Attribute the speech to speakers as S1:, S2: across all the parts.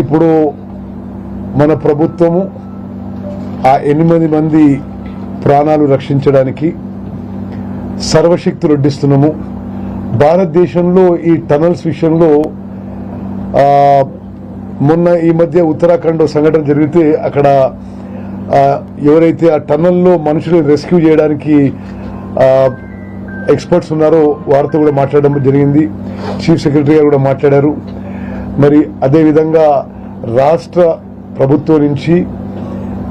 S1: ఇప్పుడు మన ప్రభుత్వము ఆ ఎనిమిది మంది ప్రాణాలు రక్షించడానికి సర్వశక్తులు వడ్డిస్తున్నాము భారతదేశంలో ఈ టనల్స్ విషయంలో మొన్న ఈ మధ్య ఉత్తరాఖండ్ సంఘటన జరిగితే అక్కడ ఎవరైతే ఆ టన్నల్లో మనుషులు రెస్క్యూ చేయడానికి ఎక్స్పర్ట్స్ ఉన్నారో వారితో కూడా మాట్లాడడం జరిగింది. చీఫ్ సెక్రటరీ గారు కూడా మాట్లాడారు. మరి అదేవిధంగా రాష్ట్ర ప్రభుత్వం నుంచి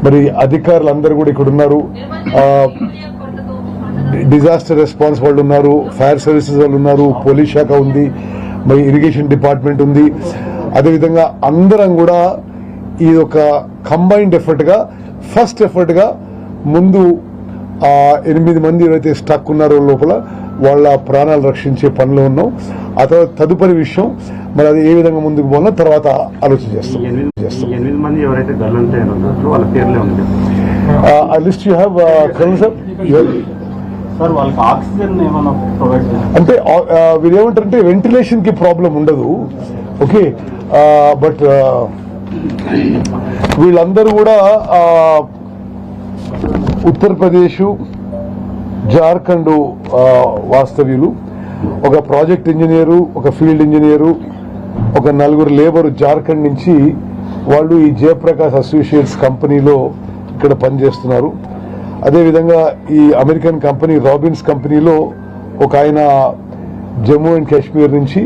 S1: మరి అధికారులు అందరూ కూడా ఇక్కడ ఉన్నారు. డిజాస్టర్ రెస్పాన్స్ వాళ్ళు ఉన్నారు ఫైర్ సర్వీసెస్ వాళ్ళు ఉన్నారు పోలీస్ శాఖ ఉంది మరి ఇరిగేషన్ డిపార్ట్మెంట్ ఉంది. అదేవిధంగా అందరం కూడా ఈ ఒక కంబైన్డ్ ఎఫర్ట్గా ఫస్ట్ ఎఫర్ట్గా ముందు ఆ ఎనిమిది మంది ఎవరైతే స్టక్ ఉన్నారో లోపల వాళ్ళ ప్రాణాలు రక్షించే పనిలో ఉన్నాం. ఆ తర్వాత తదుపరి విషయం మరి అది ఏ విధంగా ముందుకు పోవాలో తర్వాత ఆలోచన చేస్తాం. List you have Karan sir?
S2: Sir వాళ్ళకి ఆక్సిజన్ ఏమైనా ప్రొవైడ్ చేయాలి?
S1: అంటే వీరు ఏమంటారంటే వెంటిలేషన్కి ప్రాబ్లం ఉండదు. ఓకే? బట్ వీళ్ళందరూ కూడా ఆ, ఉత్తరప్రదేశ్ జార్ఖండ్ వాస్తవ్యులు ఒక ప్రాజెక్ట్ ఇంజనీరు ఒక ఫీల్డ్ ఇంజనీరు ఒక నలుగురు లేబరు జార్ఖండ్ నుంచి వాళ్ళు ఈ జయప్రకాష్ అసోసియేట్స్ కంపెనీలో ఇక్కడ పనిచేస్తున్నారు. అదేవిధంగా ఈ అమెరికన్ కంపెనీ రాబిన్స్ కంపెనీలో ఒక ఆయన జమ్మూ అండ్ కాశ్మీర్ నుంచి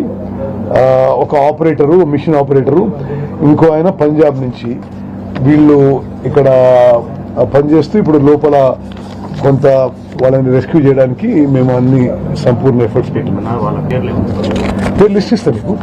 S1: ఒక ఆపరేటరు మిషన్ ఆపరేటరు ఇంకో ఆయన పంజాబ్ నుంచి. వీళ్ళు ఇక్కడ పనిచేస్తూ ఇప్పుడు లోపల కొంత వాళ్ళని రెస్క్యూ చేయడానికి మేము అన్ని సంపూర్ణ ఎఫర్ట్స్ పెట్టినాం. పేరు లిస్ట్ ఇస్తాను మీకు.